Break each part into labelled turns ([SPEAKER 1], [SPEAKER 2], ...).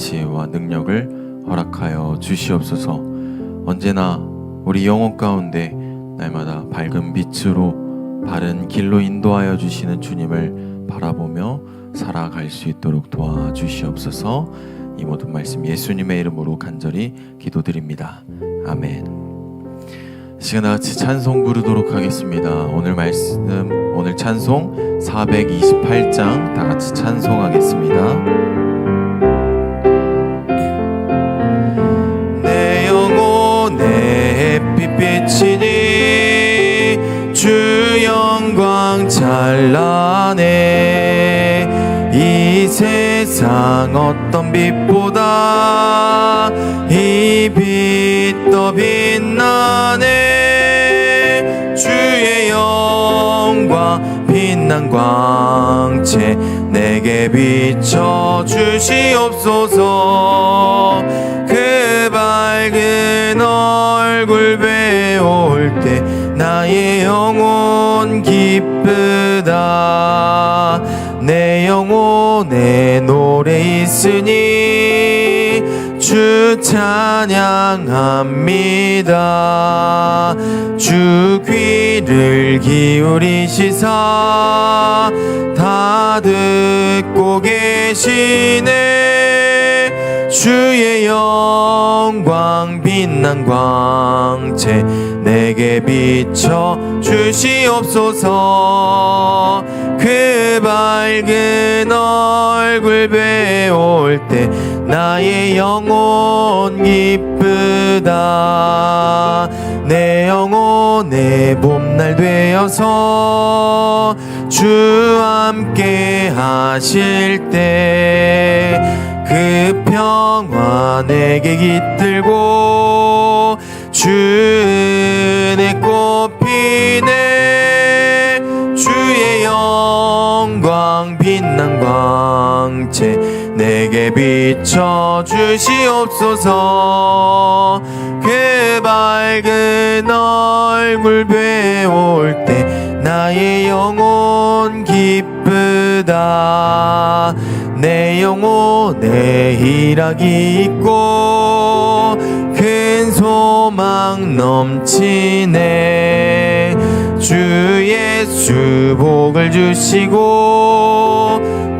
[SPEAKER 1] 지혜와 능력을 허락하여 주시옵소서. 언제나 우리 영혼 가운데 날마다 밝은 빛으로 바른 길로 인도하여 주시는 주님을 바라보며 살아갈 수 있도록 도와주시옵소서. 이 모든 말씀 예수님의 이름으로 간절히 기도드립니다. 아멘. 이 시간 다 같이 찬송 부르도록 하겠습니다. 오늘 말씀 오늘 찬송 428장 다 같이 찬송하겠습니다. 비치니 주 영광 찬란해. 이 세상 어떤 빛보다 이 빛 더 빛나네. 주의 영광 빛난 광채 내게 비춰 주시옵소서. 그 밝은 얼굴 배울 때 나의 영혼 기쁘다. 내 영혼에 노래 있으니 주 찬양합니다. 주 귀를 기울이시사 다 듣고 계시네 주의 영광 빛난 광채 내게 비춰 주시옵소서. 그 밝은 얼굴 배울 때 나의 영혼 기쁘다. 내 영혼의 봄날 되어서 주 함께 하실 때 그 평화 내게 깃들고 주 은혜 꽃피네 주의 영광 빛난 광채 내게 비춰 주시옵소서. 그 밝은 얼굴 배울 때 나의 영혼 기쁘다. 내 영혼에 희락이 있고 큰 소망 넘치네. 주 예수 복을 주시고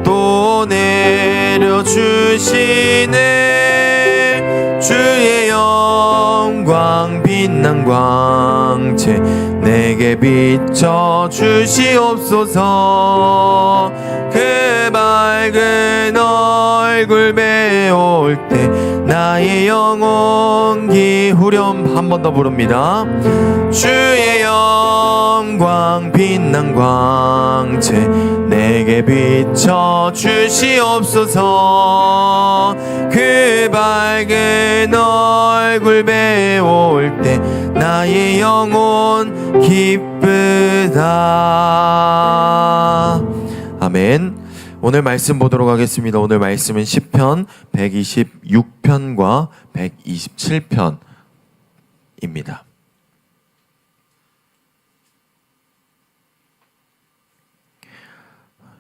[SPEAKER 1] 또 내려주시네. 주의 영광 빛난 광채 내게 비춰 주시옵소서 그 밝은 얼굴 배울 때 나의 영혼 기후렴 한 번 더 부릅니다. 주의 영광 빛난 광채 내게 비춰 주시옵소서. 그 밝은 얼굴 배울 때 나의 영혼 기쁘다 아멘 오늘 말씀 보도록 하겠습니다 오늘 말씀은 10편 126편과 127편입니다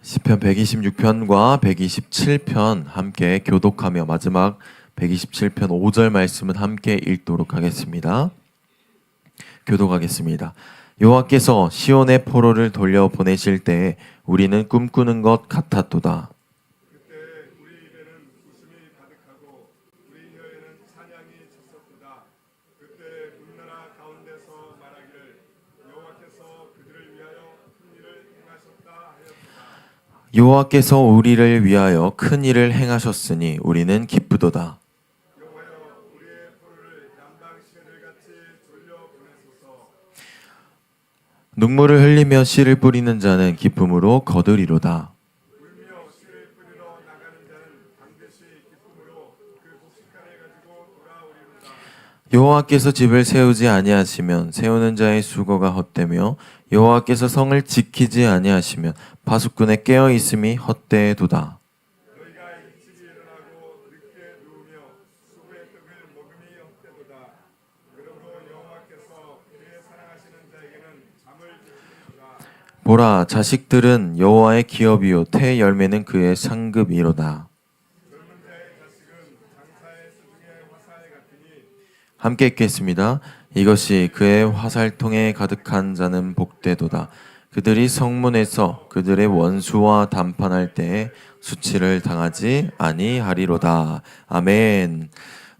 [SPEAKER 1] 시편 126편과 127편 함께 교독하며 마지막 127편 5절 말씀은 함께 읽도록 하겠습니다. 교독하겠습니다. 여호와께서 시온의 포로를 돌려 보내실 때 우리는 꿈꾸는 것 같았도다.
[SPEAKER 2] 여호와께서
[SPEAKER 1] 우리를 위하여 큰 일을 행하셨으니 우리는 기쁘도다. 눈물을 흘리며 씨를 뿌리는 자는 기쁨으로 거두리로다. 여호와께서 집을 세우지 아니하시면 세우는 자의 수고가 헛되며 여호와께서 성을 지키지 아니하시면 파수꾼의 깨어 있음이 헛되도다. 보라 자식들은 여호와의 기업이요 태 열매는 그의 상급이로다. 함께 읽겠습니다. 이것이 그의 화살통에 가득한 자는 복되도다. 그들이 성문에서 그들의 원수와 담판할 때에 수치를 당하지 아니하리로다. 아멘.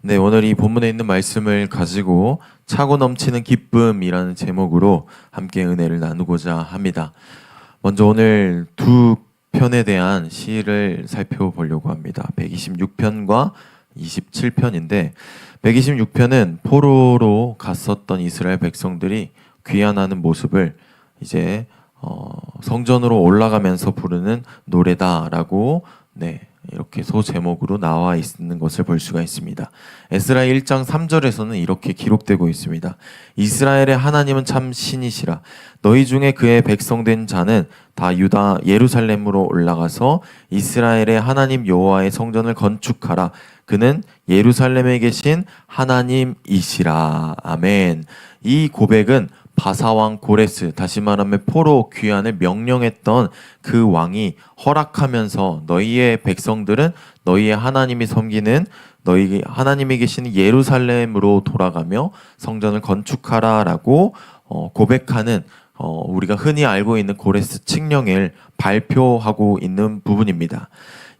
[SPEAKER 1] 네, 오늘 이 본문에 있는 말씀을 가지고 차고 넘치는 기쁨이라는 제목으로 함께 은혜를 나누고자 합니다. 먼저 오늘 두 편에 대한 시를 살펴보려고 합니다. 126편과 27편인데 126편은 포로로 갔었던 이스라엘 백성들이 귀환하는 모습을 이제 어, 성전으로 올라가면서 부르는 노래다라고 네, 이렇게 소 제목으로 나와 있는 것을 볼 수가 있습니다. 에스라 1장 3절에서는 이렇게 기록되고 있습니다. 이스라엘의 하나님은 참 신이시라. 너희 중에 그의 백성된 자는 다 유다 예루살렘으로 올라가서 이스라엘의 하나님 여호와의 성전을 건축하라. 그는 예루살렘에 계신 하나님이시라. 아멘. 이 고백은 바사왕 고레스 다시 말하면 포로 귀환을 명령했던 그 왕이 허락하면서 너희의 백성들은 너희의 하나님이 섬기는 너희 하나님이 계시는 예루살렘으로 돌아가며 성전을 건축하라라고 어, 고백하는 어, 우리가 흔히 알고 있는 고레스 칙령을 발표하고 있는 부분입니다.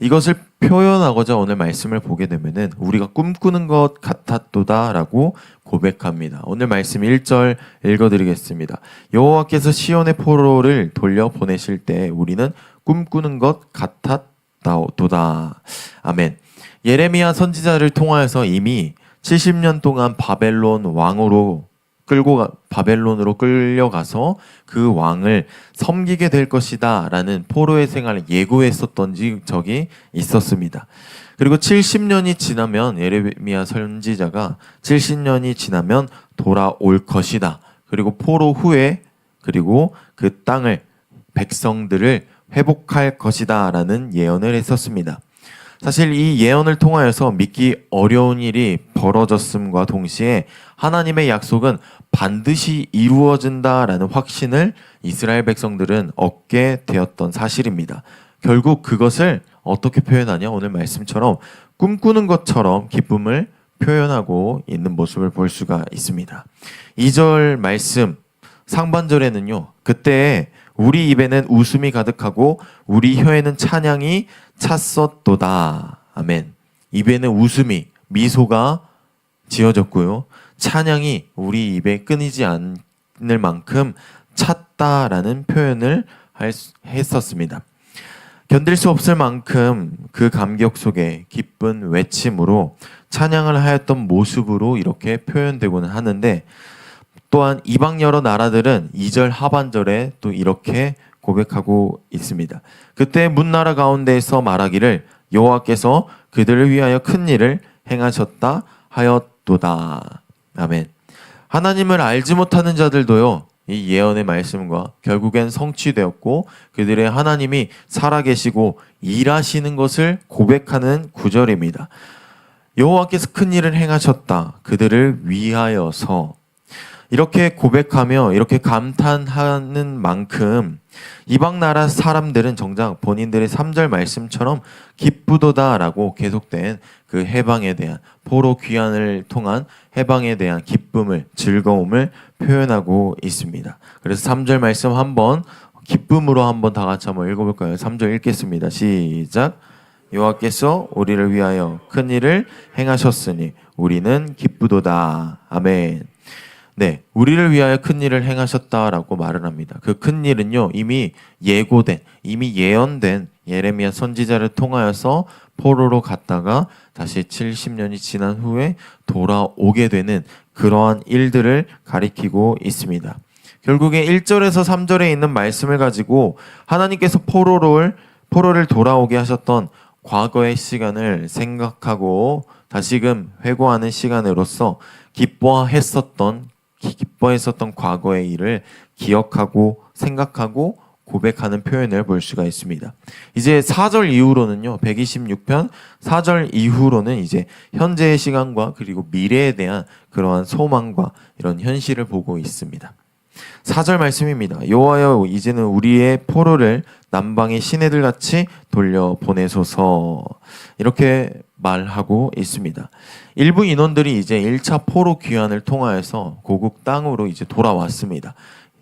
[SPEAKER 1] 이것을 표현하고자 오늘 말씀을 보게 되면은 우리가 꿈꾸는 것 같았도다라고 고백합니다. 오늘 말씀 1절 읽어드리겠습니다. 여호와께서 시온의 포로를 돌려 보내실 때 우리는 꿈꾸는 것 같았도다. 아멘. 예레미야 선지자를 통하여서 이미 70년 동안 바벨론 왕으로 끌고 가, 바벨론으로 끌려가서 그 왕을 섬기게 될 것이다라는 포로의 생활을 예고했었던 적이 있었습니다. 그리고 70년이 지나면 예레미야 선지자가 70년이 지나면 돌아올 것이다. 그리고 포로 후에 그리고 그 땅을 백성들을 회복할 것이다라는 예언을 했었습니다. 사실 이 예언을 통하여서 믿기 어려운 일이 벌어졌음과 동시에 하나님의 약속은 반드시 이루어진다라는 확신을 이스라엘 백성들은 얻게 되었던 사실입니다. 결국 그것을 어떻게 표현하냐? 오늘 말씀처럼 꿈꾸는 것처럼 기쁨을 표현하고 있는 모습을 볼 수가 있습니다. 2절 말씀 상반절에는요. 그때 우리 입에는 웃음이 가득하고 우리 혀에는 찬양이 찼었도다. 아멘. 입에는 웃음이 미소가 지어졌고요. 찬양이 우리 입에 끊이지 않을 만큼 찼다라는 표현을 했었습니다. 견딜 수 없을 만큼 그 감격 속에 기쁜 외침으로 찬양을 하였던 모습으로 이렇게 표현되고는 하는데 또한 이방 여러 나라들은 2절 하반절에 또 이렇게 고백하고 있습니다. 그때 문나라 가운데에서 말하기를 여호와께서 그들을 위하여 큰 일을 행하셨다 하였도다. 아멘. 하나님을 알지 못하는 자들도요. 이 예언의 말씀과 결국엔 성취되었고 그들의 하나님이 살아계시고 일하시는 것을 고백하는 구절입니다. 여호와께서 큰 일을 행하셨다. 그들을 위하여서 이렇게 고백하며 이렇게 감탄하는 만큼 이방 나라 사람들은 정작 본인들의 3절 말씀처럼 기쁘도다라고 계속된 그 해방에 대한 포로 귀환을 통한 해방에 대한 기쁨을 즐거움을 표현하고 있습니다. 그래서 3절 말씀 한번 기쁨으로 한번 다 같이 한번 읽어볼까요? 3절 읽겠습니다. 시작. 여호와께서 우리를 위하여 큰 일을 행하셨으니 우리는 기쁘도다. 아멘. 네, 우리를 위하여 큰 일을 행하셨다라고 말을 합니다. 그 큰 일은요 이미 예고된, 이미 예언된 예레미야 선지자를 통하여서 포로로 갔다가 다시 70년이 지난 후에 돌아오게 되는 그러한 일들을 가리키고 있습니다. 결국에 1절에서 3절에 있는 말씀을 가지고 하나님께서 포로를 포로를 돌아오게 하셨던 과거의 시간을 생각하고 다시금 회고하는 시간으로서 기뻐했었던 기- 기뻐했었던 과거의 일을 기억하고 생각하고 고백하는 표현을 볼 수가 있습니다. 이제 4절 이후로는요. 126편 4절 이후로는 이제 현재의 시간과 그리고 미래에 대한 그러한 소망과 이런 현실을 보고 있습니다. 4절 말씀입니다. 여호와여 이제는 우리의 포로를 남방의 시내들 같이 돌려 보내소서 이렇게 말하고 있습니다. 일부 인원들이 이제 1차 포로 귀환을 통하여서 고국 땅으로 이제 돌아왔습니다.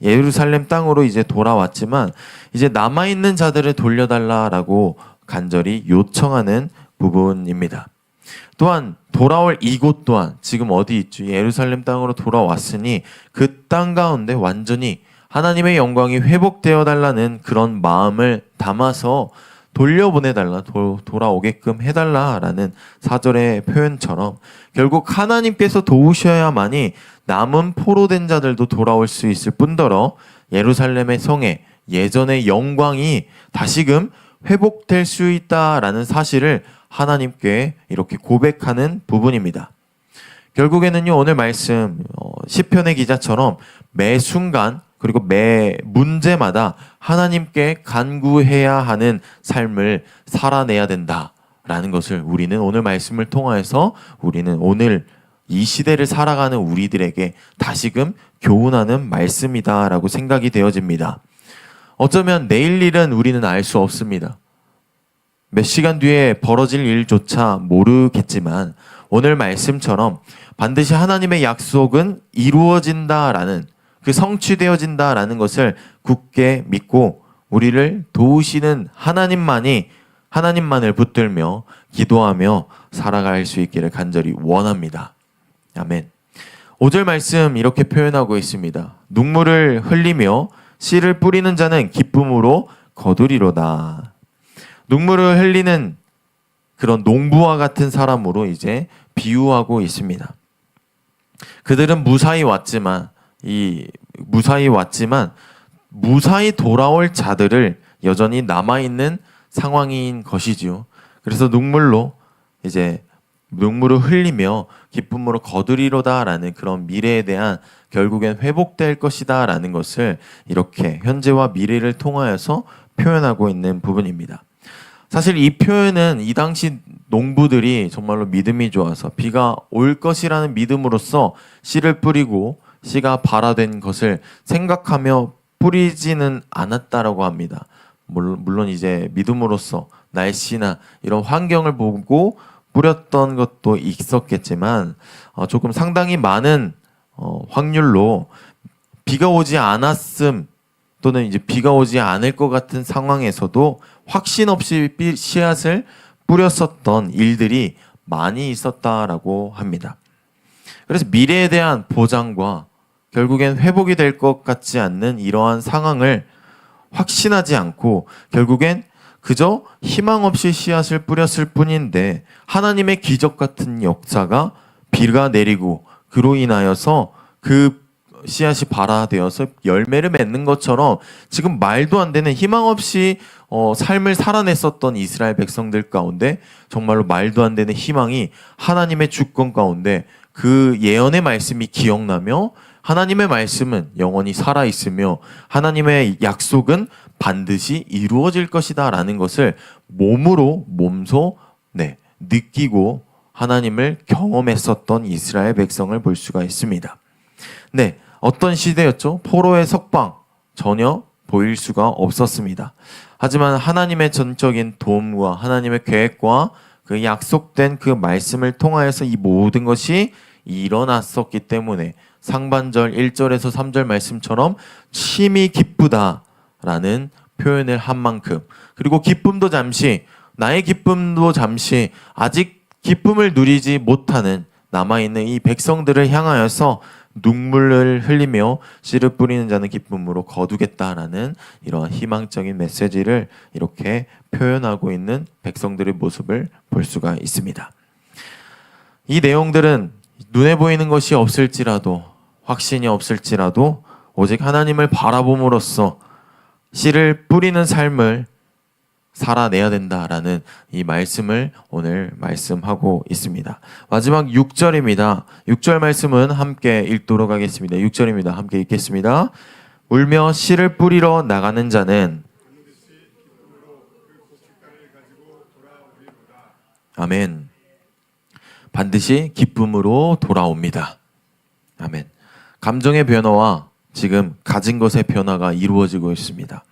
[SPEAKER 1] 예루살렘 땅으로 이제 돌아왔지만 이제 남아 있는 자들을 돌려달라라고 간절히 요청하는 부분입니다. 또한 돌아올 이곳 또한 지금 어디 있죠? 예루살렘 땅으로 돌아왔으니 그 땅 가운데 완전히 하나님의 영광이 회복되어 달라는 그런 마음을 담아서 돌려보내달라 도, 돌아오게끔 해달라라는 사절의 표현처럼 결국 하나님께서 도우셔야만이 남은 포로된 자들도 돌아올 수 있을 뿐더러 예루살렘의 성에 예전의 영광이 다시금 회복될 수 있다라는 사실을 하나님께 이렇게 고백하는 부분입니다. 결국에는요 오늘 말씀 어, 시편의 기자처럼 매 순간 그리고 매 문제마다 하나님께 간구해야 하는 삶을 살아내야 된다라는 것을 우리는 오늘 말씀을 통하여서 우리는 오늘 이 시대를 살아가는 우리들에게 다시금 교훈하는 말씀이다라고 생각이 되어집니다. 어쩌면 내일 일은 우리는 알 수 없습니다. 몇 시간 뒤에 벌어질 일조차 모르겠지만 오늘 말씀처럼 반드시 하나님의 약속은 이루어진다라는 그 성취되어진다라는 것을 굳게 믿고 우리를 도우시는 하나님만이 하나님만을 붙들며 기도하며 살아갈 수 있기를 간절히 원합니다. 아멘. 5절 말씀 이렇게 표현하고 있습니다. 눈물을 흘리며 씨를 뿌리는 자는 기쁨으로 거두리로다. 눈물을 흘리는 그런 농부와 같은 사람으로 이제 비유하고 있습니다. 그들은 무사히 왔지만 이 무사히 왔지만 무사히 돌아올 자들을 여전히 남아 있는 상황인 것이지요. 그래서 눈물로 이제 눈물을 흘리며 기쁨으로 거두리로다라는 그런 미래에 대한 결국엔 회복될 것이다라는 것을 이렇게 현재와 미래를 통하여서 표현하고 있는 부분입니다. 사실 이 표현은 이 당시 농부들이 정말로 믿음이 좋아서 비가 올 것이라는 믿음으로써 씨를 뿌리고 씨가 발화된 것을 생각하며 뿌리지는 않았다라고 합니다. 물론, 이제 믿음으로써 날씨나 이런 환경을 보고 뿌렸던 것도 있었겠지만 어, 조금 상당히 많은 어, 확률로 비가 오지 않았음 또는 이제 비가 오지 않을 것 같은 상황에서도 확신 없이 삐- 씨앗을 뿌렸었던 일들이 많이 있었다라고 합니다. 그래서 미래에 대한 보장과 결국엔 회복이 될 것 같지 않는 이러한 상황을 확신하지 않고 결국엔 그저 희망 없이 씨앗을 뿌렸을 뿐인데 하나님의 기적 같은 역사가 비가 내리고 그로 인하여서 그 씨앗이 발화되어서 열매를 맺는 것처럼 지금 말도 안 되는 희망 없이 어, 삶을 살아냈었던 이스라엘 백성들 가운데 정말로 말도 안 되는 희망이 하나님의 주권 가운데 그 예언의 말씀이 기억나며 하나님의 말씀은 영원히 살아 있으며 하나님의 약속은 반드시 이루어질 것이다 라는 것을 몸으로 몸소 네, 느끼고 하나님을 경험했었던 이스라엘 백성을 볼 수가 있습니다. 네, 어떤 시대였죠? 포로의 석방 전혀 보일 수가 없었습니다. 하지만 하나님의 전적인 도움과 하나님의 계획과 그 약속된 그 말씀을 통하여서 이 모든 것이 일어났었기 때문에 상반절 1절에서 3절 말씀처럼 심히 기쁘다라는 표현을 한 만큼 그리고 기쁨도 잠시 나의 기쁨도 잠시 아직 기쁨을 누리지 못하는 남아있는 이 백성들을 향하여서 눈물을 흘리며 씨를 뿌리는 자는 기쁨으로 거두겠다라는 이러한 희망적인 메시지를 이렇게 표현하고 있는 백성들의 모습을 볼 수가 있습니다. 이 내용들은 눈에 보이는 것이 없을지라도 확신이 없을지라도 오직 하나님을 바라봄으로써 씨를 뿌리는 삶을 살아내야 된다라는 이 말씀을 오늘 말씀하고 있습니다. 마지막 6절입니다. 6절 말씀은 함께 읽도록 하겠습니다. 6절입니다. 함께 읽겠습니다. 울며 씨를 뿌리러 나가는 자는 아멘. 반드시 기쁨으로 돌아옵니다. 아멘. 감정의 변화와 지금 가진 것의 변화가 이루어지고 있습니다.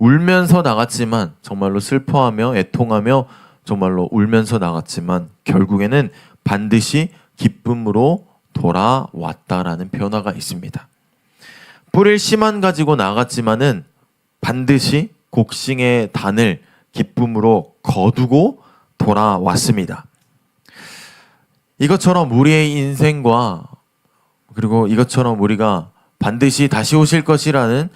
[SPEAKER 1] 울면서 나갔지만 정말로 슬퍼하며 애통하며 정말로 울면서 나갔지만 결국에는 반드시 기쁨으로 돌아왔다라는 변화가 있습니다. 뿔을 씨만 가지고 나갔지만은 반드시 곡식의 단을 기쁨으로 거두고 돌아왔습니다. 이것처럼 우리의 인생과 그리고 이것처럼 우리가 반드시 다시 오실 것이라는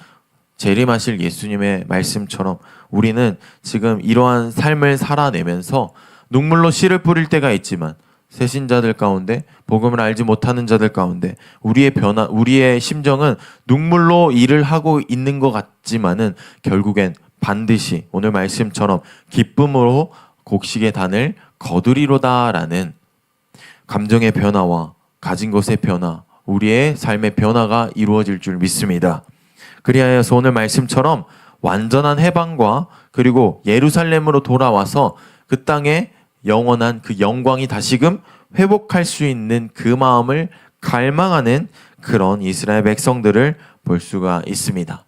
[SPEAKER 1] 재림하실 예수님의 말씀처럼 우리는 지금 이러한 삶을 살아내면서 눈물로 씨를 뿌릴 때가 있지만 새신자들 가운데 복음을 알지 못하는 자들 가운데 우리의 변화 우리의 심정은 눈물로 일을 하고 있는 것 같지만은 결국엔 반드시 오늘 말씀처럼 기쁨으로 곡식의 단을 거두리로다라는 감정의 변화와 가진 것의 변화, 우리의 삶의 변화가 이루어질 줄 믿습니다. 그리하여서 오늘 말씀처럼 완전한 해방과 그리고 예루살렘으로 돌아와서 그 땅에 영원한 그 영광이 다시금 회복할 수 있는 그 마음을 갈망하는 그런 이스라엘 백성들을 볼 수가 있습니다.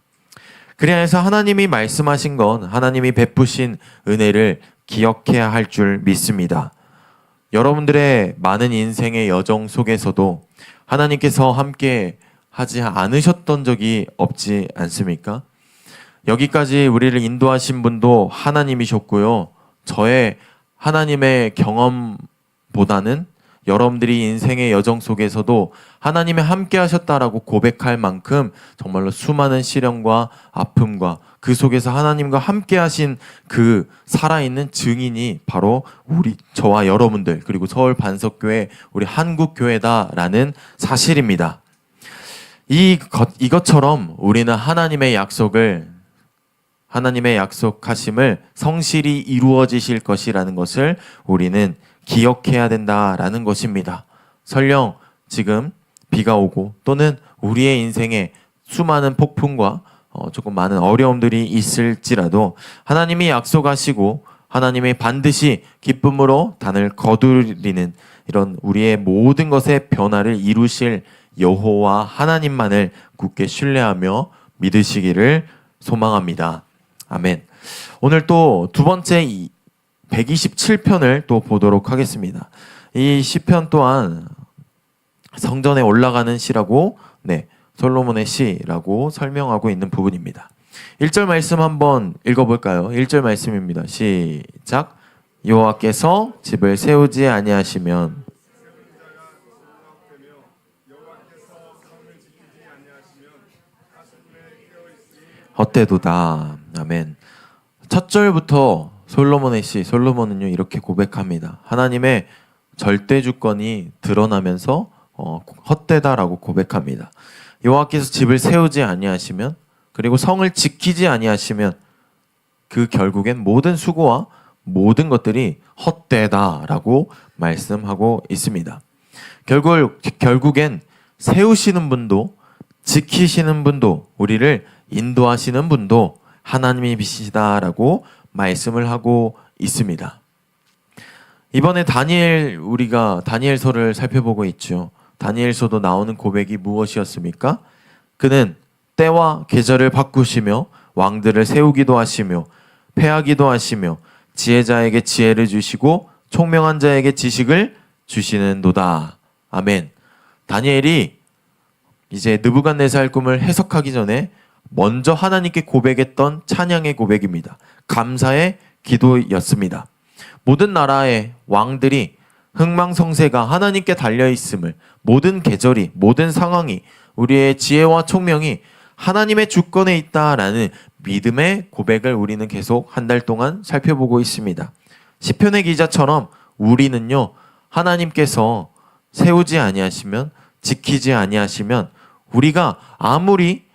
[SPEAKER 1] 그리하여서 하나님이 말씀하신 건 하나님이 베푸신 은혜를 기억해야 할 줄 믿습니다. 여러분들의 많은 인생의 여정 속에서도 하나님께서 함께 하지 않으셨던 적이 없지 않습니까? 여기까지 우리를 인도하신 분도 하나님이셨고요. 저의 하나님의 경험보다는 여러분들이 인생의 여정 속에서도 하나님의 함께 하셨다라고 고백할 만큼 정말로 수많은 시련과 아픔과 그 속에서 하나님과 함께 하신 그 살아있는 증인이 바로 우리 저와 여러분들 그리고 서울 반석교회 우리 한국교회다라는 사실입니다. 이 것, 이것처럼 우리는 하나님의 약속을 하나님의 약속하심을 성실히 이루어지실 것이라는 것을 우리는 기억해야 된다라는 것입니다. 설령 지금 비가 오고 또는 우리의 인생에 수많은 폭풍과 어, 조금 많은 어려움들이 있을지라도 하나님이 약속하시고 하나님이 반드시 기쁨으로 단을 거두리는 이런 우리의 모든 것의 변화를 이루실 여호와 하나님만을 굳게 신뢰하며 믿으시기를 소망합니다. 아멘. 오늘 또 두 번째 127편을 또 보도록 하겠습니다. 이 시편 또한 성전에 올라가는 시라고 네, 솔로몬의 시라고 설명하고 있는 부분입니다. 1절 말씀 한번 읽어 볼까요? 1절 말씀입니다. 시작. 여호와께서 집을 세우지 아니하시면 헛되도다. 아멘. 첫 절부터 솔로몬의 시, 솔로몬은요 이렇게 고백합니다. 하나님의 절대 주권이 드러나면서 어, 헛되다라고 고백합니다. 여호와께서 집을 세우지 아니하시면 그리고 성을 지키지 아니하시면 그 결국엔 모든 수고와 모든 것들이 헛되다라고 말씀하고 있습니다. 결국 결국엔 세우시는 분도 지키시는 분도 우리를 인도하시는 분도 하나님이시다라고 말씀을 하고 있습니다. 이번에 다니엘 우리가 다니엘서를 살펴보고 있죠. 다니엘서도 나오는 고백이 무엇이었습니까? 그는 때와 계절을 바꾸시며 왕들을 세우기도 하시며 패하기도 하시며 지혜자에게 지혜를 주시고 총명한 자에게 지식을 주시는도다. 아멘. 다니엘이 이제 느부갓네살 꿈을 해석하기 전에 먼저 하나님께 고백했던 찬양의 고백입니다. 감사의 기도였습니다. 모든 나라의 왕들이 흥망성쇠가 하나님께 달려 있음을 모든 계절이 모든 상황이 우리의 지혜와 총명이 하나님의 주권에 있다라는 믿음의 고백을 우리는 계속 한 달 동안 살펴보고 있습니다. 시편의 기자처럼 우리는요 하나님께서 세우지 아니하시면 지키지 아니하시면 우리가 아무리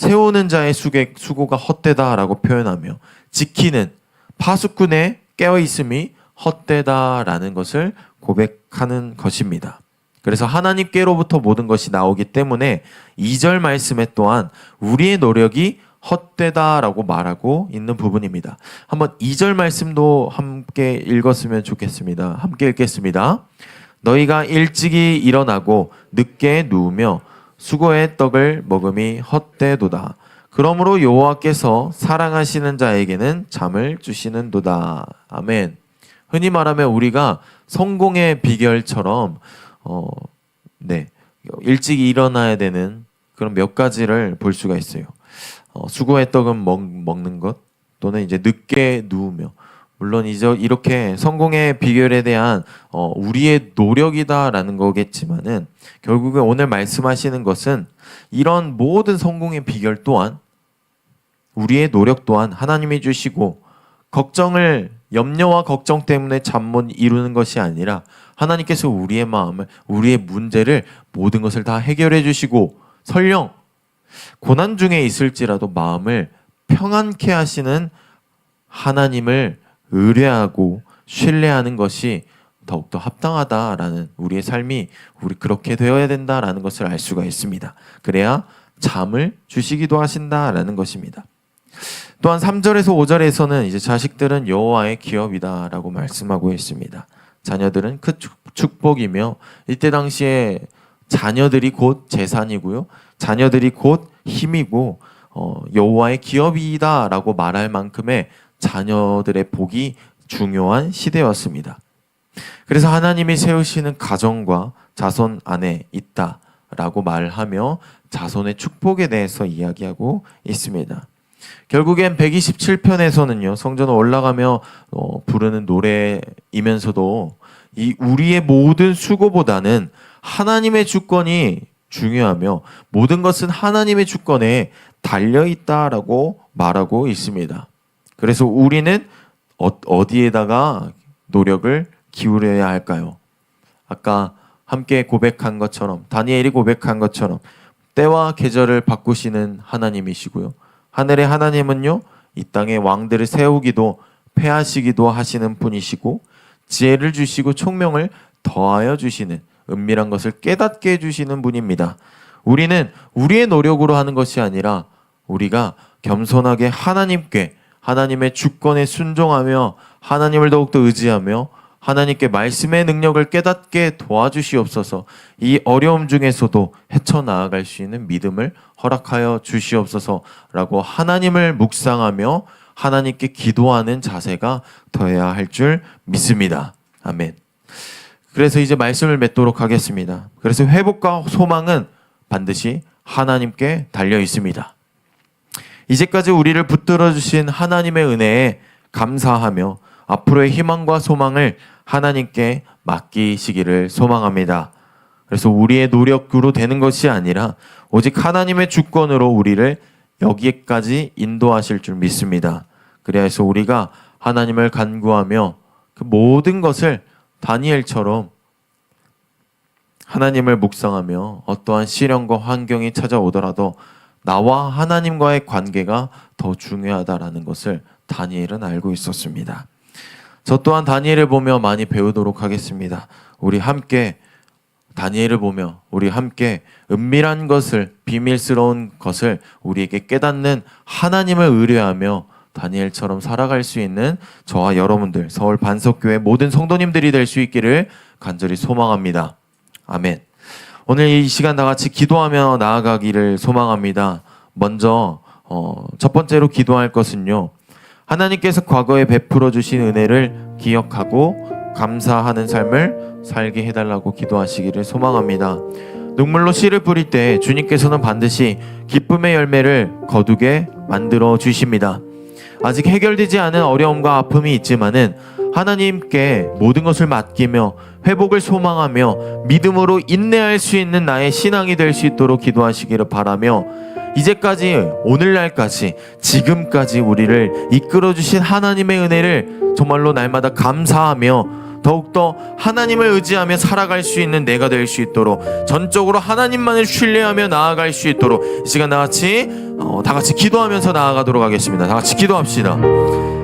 [SPEAKER 1] 세우는 자의 수고가 헛되다라고 표현하며 지키는 파수꾼의 깨어 있음이 헛되다라는 것을 고백하는 것입니다. 그래서 하나님께로부터 모든 것이 나오기 때문에 2절 말씀에 또한 우리의 노력이 헛되다라고 말하고 있는 부분입니다. 한번 2절 말씀도 함께 읽었으면 좋겠습니다. 함께 읽겠습니다. 너희가 일찍이 일어나고 늦게 누우며 수고의 떡을 먹음이 헛되도다. 그러므로 여호와께서 사랑하시는 자에게는 잠을 주시는도다. 아멘. 흔히 말하면 우리가 성공의 비결처럼 어, 네 일찍 일어나야 되는 그런 몇 가지를 볼 수가 있어요. 어, 수고의 떡은 먹, 먹는 것 또는 이제 늦게 누우며 물론 이제 이렇게 성공의 비결에 대한 어, 우리의 노력이다라는 거겠지만은 결국에 오늘 말씀하시는 것은 이런 모든 성공의 비결 또한 우리의 노력 또한 하나님이 주시고 걱정을 염려와 걱정 때문에 잠 못 이루는 것이 아니라 하나님께서 우리의 마음을 우리의 문제를 모든 것을 다 해결해 주시고 설령 고난 중에 있을지라도 마음을 평안케 하시는 하나님을 의뢰하고 신뢰하는 것이 더욱더 합당하다라는 우리의 삶이 우리 그렇게 되어야 된다라는 것을 알 수가 있습니다. 그래야 잠을 주시기도 하신다라는 것입니다. 또한 3절에서 5절에서는 이제 자식들은 여호와의 기업이다라고 말씀하고 있습니다. 자녀들은 큰 축- 축복이며 이때 당시에 자녀들이 곧 재산이고요. 자녀들이 곧 힘이고 어, 여호와의 기업이다라고 말할 만큼의 자녀들의 복이 중요한 시대였습니다. 그래서 하나님이 세우시는 가정과 자손 안에 있다라고 말하며 자손의 축복에 대해서 이야기하고 있습니다. 결국엔 127편에서는요 성전 올라가며 어, 부르는 노래이면서도 이 우리의 모든 수고보다는 하나님의 주권이 중요하며 모든 것은 하나님의 주권에 달려 있다라고 말하고 있습니다. 그래서 우리는 어, 어디에다가 노력을 기울여야 할까요? 아까 함께 고백한 것처럼 다니엘이 고백한 것처럼 때와 계절을 바꾸시는 하나님이시고요. 하늘의 하나님은요. 이 땅에 왕들을 세우기도 패하시기도 하시는 분이시고 지혜를 주시고 총명을 더하여 주시는 은밀한 것을 깨닫게 해 주시는 분입니다. 우리는 우리의 노력으로 하는 것이 아니라 우리가 겸손하게 하나님께 하나님의 주권에 순종하며 하나님을 더욱더 의지하며 하나님께 말씀의 능력을 깨닫게 도와주시옵소서 이 어려움 중에서도 헤쳐나아갈 수 있는 믿음을 허락하여 주시옵소서라고 하나님을 묵상하며 하나님께 기도하는 자세가 더해야 할 줄 믿습니다. 아멘. 그래서 이제 말씀을 맺도록 하겠습니다. 그래서 회복과 소망은 반드시 하나님께 달려 있습니다. 이제까지 우리를 붙들어 주신 하나님의 은혜에 감사하며 앞으로의 희망과 소망을 하나님께 맡기시기를 소망합니다. 그래서 우리의 노력으로 되는 것이 아니라 오직 하나님의 주권으로 우리를 여기까지 인도하실 줄 믿습니다. 그래서 우리가 하나님을 간구하며 그 모든 것을 다니엘처럼 하나님을 묵상하며 어떠한 시련과 환경이 찾아오더라도 나와 하나님과의 관계가 더 중요하다라는 것을 다니엘은 알고 있었습니다. 저 또한 다니엘을 보며 많이 배우도록 하겠습니다. 우리 함께 다니엘을 보며 우리 함께 은밀한 것을 비밀스러운 것을 우리에게 깨닫는 하나님을 의뢰하며 다니엘처럼 살아갈 수 있는 저와 여러분들 서울 반석교회 모든 성도님들이 될 수 있기를 간절히 소망합니다. 아멘. 오늘 이 시간 다 같이 기도하며 나아가기를 소망합니다. 먼저 어, 첫 번째로 기도할 것은요. 하나님께서 과거에 베풀어 주신 은혜를 기억하고 감사하는 삶을 살게 해달라고 기도하시기를 소망합니다. 눈물로 씨를 뿌릴 때 주님께서는 반드시 기쁨의 열매를 거두게 만들어 주십니다. 아직 해결되지 않은 어려움과 아픔이 있지만은 하나님께 모든 것을 맡기며 회복을 소망하며 믿음으로 인내할 수 있는 나의 신앙이 될 수 있도록 기도하시기를 바라며 이제까지 오늘날까지 지금까지 우리를 이끌어 주신 하나님의 은혜를 정말로 날마다 감사하며 더욱더 하나님을 의지하며 살아갈 수 있는 내가 될 수 있도록 전적으로 하나님만을 신뢰하며 나아갈 수 있도록 이 시간 다 같이 어, 다 같이 기도하면서 나아가도록 하겠습니다. 다 같이 기도합시다.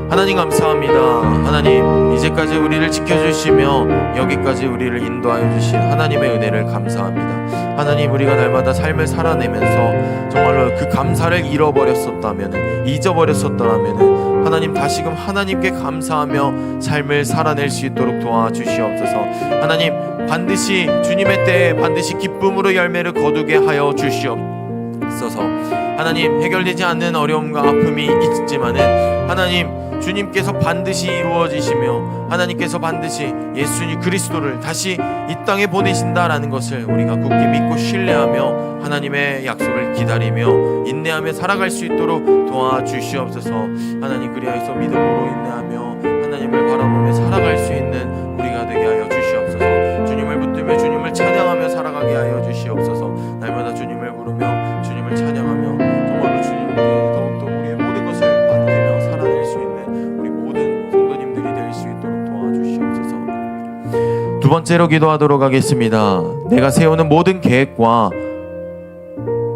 [SPEAKER 1] 하나님 감사합니다. 하나님 이제까지 우리를 지켜주시며 여기까지 우리를 인도하여 주신 하나님의 은혜를 감사합니다. 하나님 우리가 날마다 삶을 살아내면서 정말로 그 감사를 잃어버렸었다면 잊어버렸었다면 하나님 다시금 하나님께 감사하며 삶을 살아낼 수 있도록 도와주시옵소서. 하나님 반드시 주님의 때에 반드시 기쁨으로 열매를 거두게 하여 주시옵소서. 하나님 해결되지 않는 어려움과 아픔이 있지만은 하나님 주님께서 반드시 이루어지시며 하나님께서 반드시 예수님 그리스도를 다시 이 땅에 보내신다라는 것을 우리가 굳게 믿고 신뢰하며 하나님의 약속을 기다리며 인내하며 살아갈 수 있도록 도와주시옵소서. 하나님 그리하여서 믿음으로 인내하며 하나님을 바라보며 번째로 기도하도록 하겠습니다. 내가 세우는 모든 계획과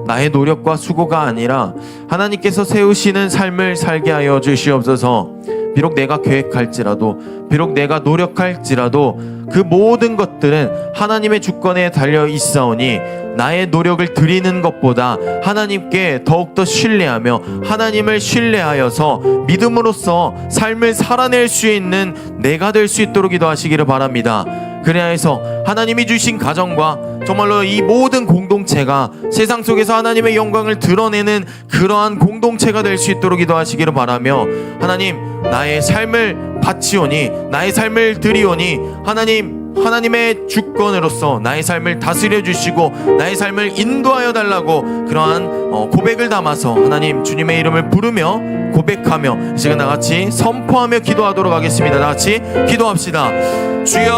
[SPEAKER 1] 나의 노력과 수고가 아니라 하나님께서 세우시는 삶을 살게 하여 주시옵소서. 비록 내가 계획할지라도, 비록 내가 노력할지라도 그 모든 것들은 하나님의 주권에 달려 있사오니 나의 노력을 드리는 것보다 하나님께 더욱더 신뢰하며 하나님을 신뢰하여서 믿음으로써 삶을 살아낼 수 있는 내가 될 수 있도록 기도하시기를 바랍니다. 그래야 해서 하나님이 주신 가정과 정말로 이 모든 공동체가 세상 속에서 하나님의 영광을 드러내는 그러한 공동체가 될 수 있도록 기도하시기를 바라며 하나님 나의 삶을 바치오니 나의 삶을 드리오니 하나님 하나님의 주권으로서 나의 삶을 다스려 주시고 나의 삶을 인도하여 달라고 그러한 어, 고백을 담아서 하나님 주님의 이름을 부르며 고백하며 이 시간 나같이 선포하며 기도하도록 하겠습니다. 나같이 기도합시다. 주여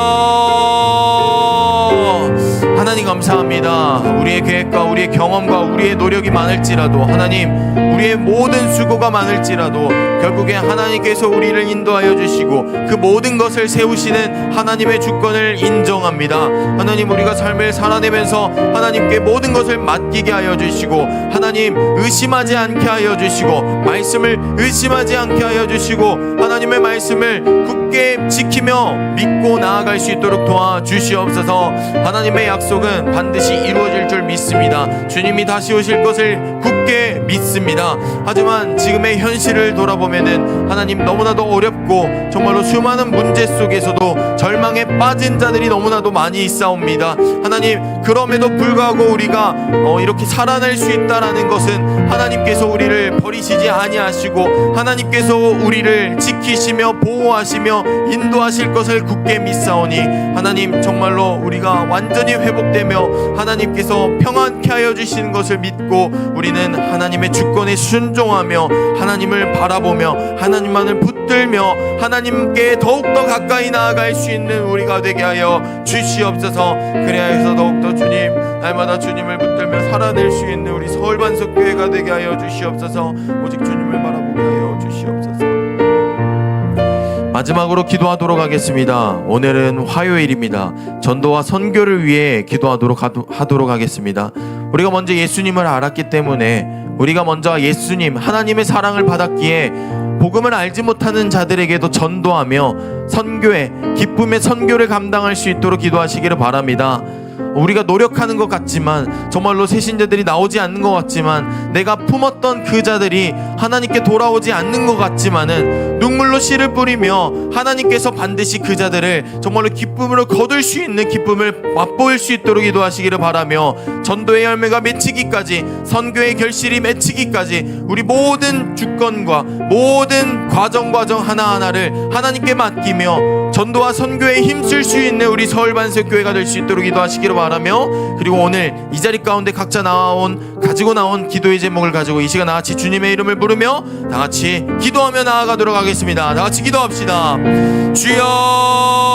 [SPEAKER 1] 하나님 감사합니다. 우리의 계획과 우리의 경험과 우리의 노력이 많을지라도 하나님 우리의 모든 수고가 많을지라도 결국에 하나님께서 우리를 인도하여 주시고 그 모든 것을 세우시는 하나님의 주권을 인정합니다. 하나님 우리가 삶을 살아내면서 하나님께 모든 것을 맡기게 하여 주시고 하나님 의심하지 않게 하여 주시고 말씀을 의심하지 않게 하여 주시고 하나님의 말씀을 굳게 지키며 믿고 나아갈 수 있도록 도와주시옵소서 하나님의 약속은 반드시 이루어질 줄 믿습니다 주님이 다시 오실 것을 굳게 믿습니다. 하지만 지금의 현실을 돌아보면은 하나님 너무나도 어렵고 정말로 수많은 문제 속에서도 절망에 빠진 자들이 너무나도 많이 있사옵니다. 하나님 그럼에도 불구하고 우리가 어, 이렇게 살아날 수 있다라는 것은 하나님께서 우리를 버리시지 아니하시고 하나님께서 우리를 지키시며 보호하시며 인도하실 것을 굳게 믿사오니 하나님 정말로 우리가 완전히 회복되며 하나님께서 평안케 하여 주시는 것을 믿고 우리는 하나님의 주권에 순종하며 하나님을 바라보며 하나님만을 붙들며 하나님께 더욱더 가까이 나아갈 수 있는 우리가 되게 하여 주시옵소서 그래야 해서 더욱더 주님 날마다 주님을 붙들며 살아낼 수 있는 우리 서울반석교회가 되게 하여 주시옵소서 오직 주님을 바라보게 하여 주시옵소서 마지막으로 기도하도록 하겠습니다. 오늘은 화요일입니다. 전도와 선교를 위해 기도하도록 하도, 하도록 하겠습니다. 우리가 먼저 예수님을 알았기 때문에 우리가 먼저 예수님 하나님의 사랑을 받았기에 복음을 알지 못하는 자들에게도 전도하며 선교에 기쁨의 선교를 감당할 수 있도록 기도하시기를 바랍니다. 우리가 노력하는 것 같지만 정말로 새신자들이 나오지 않는 것 같지만 내가 품었던 그 자들이 하나님께 돌아오지 않는 것 같지만은 눈물로 씨를 뿌리며 하나님께서 반드시 그 자들을 정말로 기쁨으로 거둘 수 있는 기쁨을 맛보일 수 있도록 기도하시기를 바라며 전도의 열매가 맺히기까지 선교의 결실이 맺히기까지 우리 모든 주권과 모든 과정 과정 하나하나를 하나님께 맡기며 전도와 선교에 힘쓸 수 있는 우리 서울반석 교회가 될 수 있도록 기도하시기를 바라며 그리고 오늘 이 자리 가운데 각자 나온 가지고 나온 기도의 제목을 가지고 이 시간 나같이 주님의 이름을 부르며 다 같이 기도하며 나아가도록 하겠습니다. 다 같이 기도합시다. 주여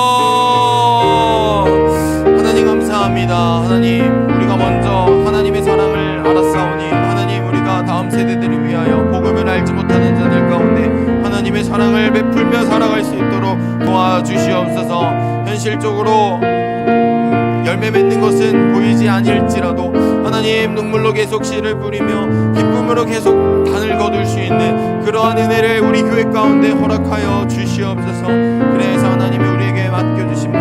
[SPEAKER 1] 주시옵소서. 현실적으로 열매 맺는 것은 보이지 않을지라도 하나님 눈물로 계속 씨를 뿌리며 기쁨으로 계속 단을 거둘 수 있는 그러한 은혜를 우리 교회 가운데 허락하여 주시옵소서. 그래서 하나님이 우리에게 맡겨주신